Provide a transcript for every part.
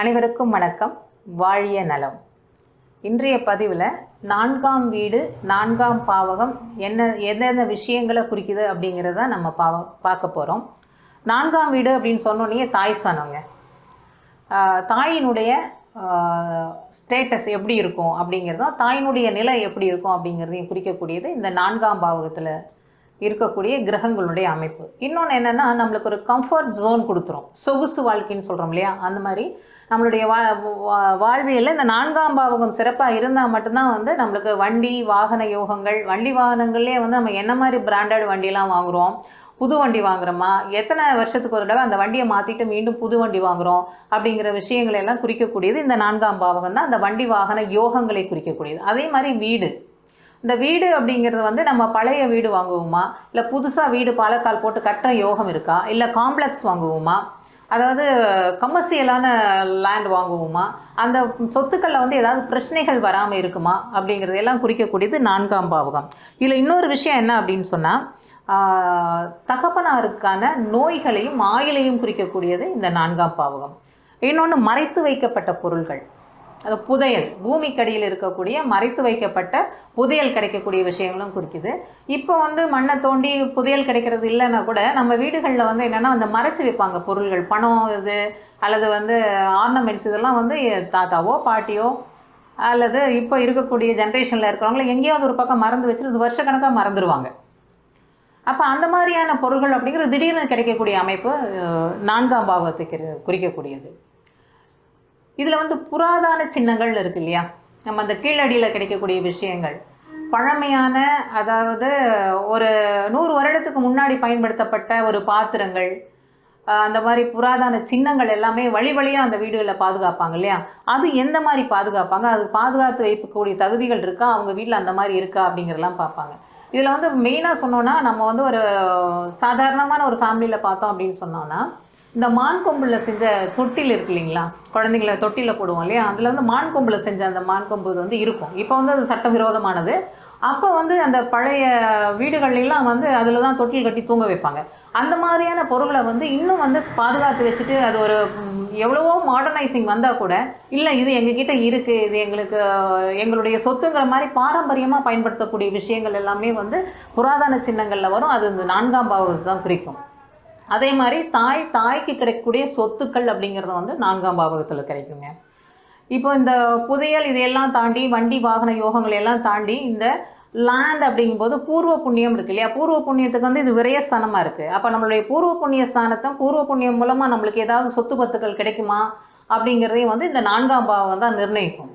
அனைவருக்கும் வணக்கம். வாழிய நலம். இன்றைய பதிவில் நான்காம் வீடு நான்காம் பாவகம் என்ன எந்தெந்த விஷயங்களை குறிக்குது அப்படிங்கிறத நம்ம பாவ பார்க்க போகிறோம் நான்காம் வீடு அப்படின்னு சொன்னோன்னே தாய் ஸ்தானங்க தாயினுடைய ஸ்டேட்டஸ் எப்படி இருக்கும் அப்படிங்கிறதும் தாயினுடைய நிலை எப்படி இருக்கும் அப்படிங்கிறதையும் குறிக்கக்கூடியது இந்த நான்காம் பாவகத்தில் இருக்கக்கூடிய கிரகங்களுடைய அமைப்பு. இன்னொன்று என்னென்னா நம்மளுக்கு ஒரு கம்ஃபர்ட் ஜோன் கொடுத்துரும். சொகுசு வாழ்க்கைன்னு சொல்கிறோம் இல்லையா? அந்த மாதிரி நம்மளுடைய வா வாழ்வியலில் இந்த நான்காம் பாவகம் சிறப்பாக இருந்தால் மட்டும்தான் வந்து நம்மளுக்கு வண்டி வாகன யோகங்கள் வண்டி வாகனங்கள்லேயே வந்து நம்ம என்ன மாதிரி பிராண்டட் வண்டியெலாம் வாங்குகிறோம் புது வண்டி வாங்குறோமா? எத்தனை வருஷத்துக்கு ஒரு தடவை அந்த வண்டியை மாற்றிட்டு மீண்டும் புது வண்டி வாங்குறோம்? அப்படிங்கிற விஷயங்களை எல்லாம் குறிக்கக்கூடியது இந்த நான்காம் பாவகம் தான். அந்த வண்டி வாகன யோகங்களை குறிக்கக்கூடியது. அதே மாதிரி வீடு. இந்த வீடு அப்படிங்கிறது வந்து நம்ம பழைய வீடு வாங்குவோமா? இல்லை புதுசாக வீடு பாலக்கால் போட்டு கட்டுற யோகம் இருக்கா? இல்லை காம்ப்ளெக்ஸ் வாங்குவோமா? அதாவது கமர்ஷியலான லேண்ட் வாங்குவோமா? அந்த சொத்துக்களில் வந்து ஏதாவது பிரச்சனைகள் வராமல் இருக்குமா? அப்படிங்கிறதையெல்லாம் குறிக்கக்கூடியது நான்காம் பாவகம். இதில் இன்னொரு விஷயம் என்ன அப்படின்னு சொன்னால் தகப்பனாருக்கான நோய்களையும் ஆயிலையும் குறிக்கக்கூடியது இந்த நான்காம் பாவகம். இன்னொன்று மறைத்து வைக்கப்பட்ட பொருள்கள். அது புதையல். பூமிக்கடியில் இருக்கக்கூடிய மறைத்து வைக்கப்பட்ட புதையல் கிடைக்கக்கூடிய விஷயங்களும் குறிக்குது. இப்போ வந்து மண்ணை தோண்டி புதையல் கிடைக்கிறது இல்லைன்னா கூட நம்ம வீடுகளில் வந்து என்னென்னா அந்த மறைச்சி வைப்பாங்க பொருள்கள். பணம் இது அல்லது வந்து ஆர்னமெண்ட்ஸ் இதெல்லாம் வந்து தாத்தாவோ பாட்டியோ அல்லது இப்போ இருக்கக்கூடிய ஜென்ரேஷனில் இருக்கிறவங்கள எங்கேயாவது ஒரு பக்கம் மறந்து வச்சுட்டு வருஷக்கணக்காக மறந்துடுவாங்க அப்போ அந்த மாதிரியான பொருள்கள் அப்படிங்கிறது திடீர்னு கிடைக்கக்கூடிய அமைப்பு நான்காம் பாவத்தை குறிக்கக்கூடியது. இதில் வந்து புராதான சின்னங்கள் இருக்கு இல்லையா? நம்ம அந்த கீழடியில் கிடைக்கக்கூடிய விஷயங்கள். பழமையான அதாவது ஒரு நூறு வருடத்துக்கு முன்னாடி பயன்படுத்தப்பட்ட ஒரு பாத்திரங்கள் அந்த மாதிரி புராதான சின்னங்கள் எல்லாமே வழி வழியாக அந்த வீடுகளில் பாதுகாப்பாங்க இல்லையா? அது எந்த மாதிரி பாதுகாப்பாங்க? அது பாதுகாத்து வைக்கக்கூடிய தகுதிகள் இருக்கா? அவங்க வீட்டில் அந்த மாதிரி இருக்கா? அப்படிங்கிறலாம் பார்ப்பாங்க. இதில் வந்து மெயினாக சொன்னோன்னா நம்ம வந்து ஒரு சாதாரணமான ஒரு ஃபேமிலியில் பார்த்தோம் அப்படின்னு சொன்னோன்னா இந்த மான் கொம்புல செஞ்ச தொட்டில் இருக்கு இல்லைங்களா? குழந்தைங்கள தொட்டியில் போடுவோம் இல்லையா? அதில் வந்து மான் கொம்புல செஞ்ச அந்த மான் கொம்பு வந்து இருக்கும். இப்போ வந்து அது சட்டவிரோதமானது. அப்போ வந்து அந்த பழைய வீடுகள்லாம் வந்து அதில் தான் தொட்டில் கட்டி தூங்க வைப்பாங்க. அந்த மாதிரியான பொருளை வந்து இன்னும் வந்து பாதுகாத்து வச்சுட்டு அது ஒரு எவ்வளவோ மாடர்னைசிங் வந்தால் கூட இல்லை இது எங்ககிட்ட இருக்குது இது எங்களுக்கு எங்களுடைய சொத்துங்கிற மாதிரி பாரம்பரியமாக பயன்படுத்தக்கூடிய விஷயங்கள் எல்லாமே வந்து புராதன சின்னங்களில் வரும். அது இந்த நான்காம் பாவத்தை தான் குறிக்கும். அதே மாதிரி தாய் தாய்க்கு கிடைக்கக்கூடிய சொத்துக்கள் அப்படிங்கிறது வந்து நான்காம் பாவகத்தில் கிடைக்குங்க. இப்போ இந்த புதையல் இதையெல்லாம் தாண்டி வண்டி வாகன யோகங்களை எல்லாம் தாண்டி இந்த லேண்ட் அப்படிங்கும்போது பூர்வ புண்ணியம் இருக்கு இல்லையா? பூர்வ புண்ணியத்துக்கு வந்து இது விரயஸ்தானமாக இருக்குது அப்போ நம்மளுடைய பூர்வ புண்ணிய ஸ்தானத்தை பூர்வ புண்ணியம் மூலமாக நம்மளுக்கு ஏதாவது சொத்து பத்துக்கள் கிடைக்குமா அப்படிங்கிறதையும் வந்து இந்த நான்காம் பாவம் தான் நிர்ணயிக்கும்.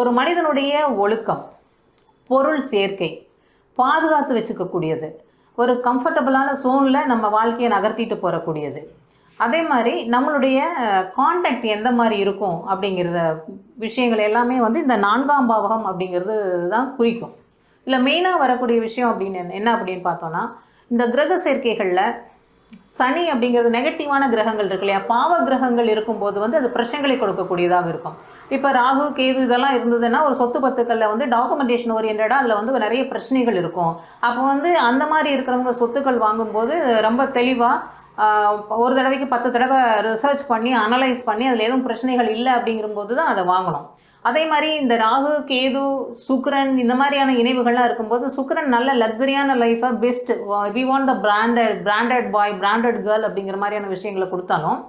ஒரு மனிதனுடைய ஒழுக்கம் பொருள் சேர்க்கை பாதுகாத்து வச்சுக்கக்கூடியது. ஒரு கம்ஃபர்டபுளான சோனில் நம்ம வாழ்க்கையை நகர்த்திட்டு போகக்கூடியது அதே மாதிரி நம்மளுடைய காண்டாக்ட் எந்த மாதிரி இருக்கும் அப்படிங்கிறத விஷயங்கள் எல்லாமே வந்து இந்த நான்காம் பாவகம் அப்படிங்கிறது தான் குறிக்கும். இல்லை மெயினாக வரக்கூடிய விஷயம் அப்படின்னு என்ன- என்ன அப்படின்னு பார்த்தோன்னா இந்த கிரக சேர்க்கைகளில் சனி அப்படிங்கிறது நெகட்டிவான கிரகங்கள் இருக்கு இல்லையா? பாவ கிரகங்கள் இருக்கும்போது வந்து அது பிரச்சனைகளை கொடுக்கக்கூடியதாக இருக்கும். இப்போ ராகு கேது இதெல்லாம் இருந்ததுன்னா ஒரு சொத்து பத்துக்களில் வந்து டாக்குமெண்டேஷன் ஓரியன்டாக அதில் வந்து நிறைய பிரச்சனைகள் இருக்கும். அப்போ வந்து அந்த மாதிரி இருக்கிறவங்க சொத்துக்கள் வாங்கும்போது ரொம்ப தெளிவாக ஒரு தடவைக்கு பத்து தடவை ரிசர்ச் பண்ணி அனலைஸ் பண்ணி அதில் எதுவும் பிரச்சனைகள் இல்லை அப்படிங்கும்போது தான் அதை வாங்கணும். அதே மாதிரி இந்த ராகு கேது சுக்ரன் இந்த மாதிரியான இணைவுகள்லாம் இருக்கும்போது சுக்ரன் நல்ல லக்ஸரியான லைஃபை best we want the branded branded boy branded girl அப்படிங்கிற மாதிரியான விஷயங்களை கொடுத்தாலும்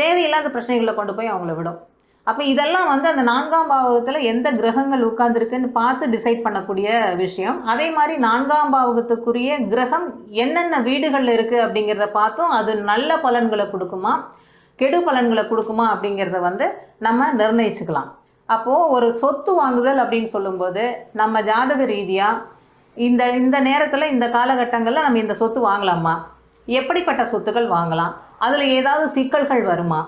தேவையில்லாத பிரச்சனைகளை கொண்டு போய் அவங்கள விடும். அப்போ இதெல்லாம் வந்து அந்த நான்காம் பாவகத்தில் எந்த கிரகங்கள் உட்கார்ந்துருக்குன்னு பார்த்து டிசைட் பண்ணக்கூடிய விஷயம். அதே மாதிரி நான்காம் பாவகத்துக்குரிய கிரகம் என்னென்ன வீடுகளில் இருக்குது அப்படிங்கிறத பார்த்தும் அது நல்ல பலன்களை கொடுக்குமா கெடு பலன்களை கொடுக்குமா அப்படிங்கிறத வந்து நம்ம நிர்ணயிச்சுக்கலாம். அப்போது ஒரு சொத்து வாங்குதல் அப்படின்னு சொல்லும்போது நம்ம ஜாதக ரீதியாக இந்த இந்த நேரத்தில் இந்த காலகட்டங்களில் நம்ம இந்த சொத்து வாங்கலாமா? எப்படிப்பட்ட சொத்துக்கள் வாங்கலாம்? அதில் ஏதாவது சிக்கல்கள் வருமா?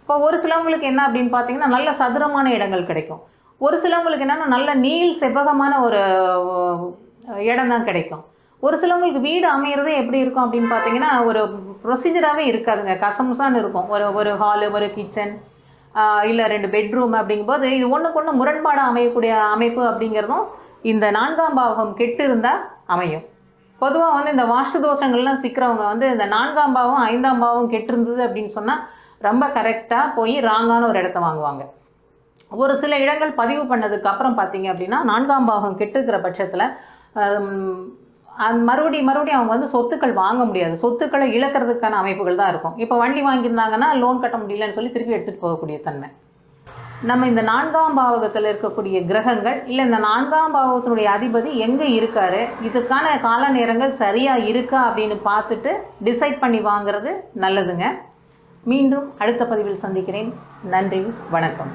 இப்போ ஒரு சிலவங்களுக்கு என்ன அப்படின்னு பார்த்தீங்கன்னா நல்ல சதுரமான இடங்கள் கிடைக்கும். ஒரு சிலவங்களுக்கு என்னென்னா நல்ல நீள் செவ்வகமான ஒரு இடம் தான் கிடைக்கும். ஒரு சிலவங்களுக்கு வீடு அமையிறதே எப்படி இருக்கும் அப்படின்னு பார்த்தீங்கன்னா ஒரு ப்ரொசீஜராகவே இருக்காதுங்க. கசமுசான்னு இருக்கும். ஒரு ஒரு ஹாலு ஒரு கிச்சன் இல்லை ரெண்டு பெட்ரூம் அப்படிங்கும்போது இது ஒன்றுக்கு ஒன்று முரண்பாடாக அமையக்கூடிய அமைப்பு அப்படிங்கிறதும் இந்த நான்காம் பாவகம் கெட்டு இருந்தால் அமையும். பொதுவாக வந்து இந்த வாஸ்து தோஷங்கள்லாம் சிக்கிறவங்க வந்து இந்த நான்காம் பாவம் ஐந்தாம் பாவம் கெட்டிருந்தது அப்படின்னு சொன்னால் ரொம்ப கரெக்டாக போய் ராங்கான ஒரு இடத்த வாங்குவாங்க. ஒரு சில இடங்கள் பதிவு பண்ணதுக்கு அப்புறம் பார்த்தீங்க அப்படின்னா நான்காம் பாகம் கெட்டுக்கிற பட்சத்தில் அந் மறுபடியும் மறுபடியும் அவங்க வந்து சொத்துக்கள் வாங்க முடியாது. சொத்துக்களை இழக்கிறதுக்கான அமைப்புகள் தான் இருக்கும். இப்போ வண்டி வாங்கியிருந்தாங்கன்னா லோன் கட்ட முடியலன்னு சொல்லி திருப்பி எடுத்துகிட்டு போகக்கூடிய தன்மை. நம்ம இந்த நான்காம் பாவகத்தில் இருக்கக்கூடிய கிரகங்கள் இல்லை இந்த நான்காம் பாவகத்தினுடைய அதிபதி எங்கே இருக்காரு இதுக்கான கால நேரங்கள் சரியாக இருக்கா அப்படின்னு பார்த்துட்டு டிசைட் பண்ணி வாங்குறது நல்லதுங்க. மீண்டும் அடுத்த பதிவில் சந்திக்கிறேன். நன்றி வணக்கம்.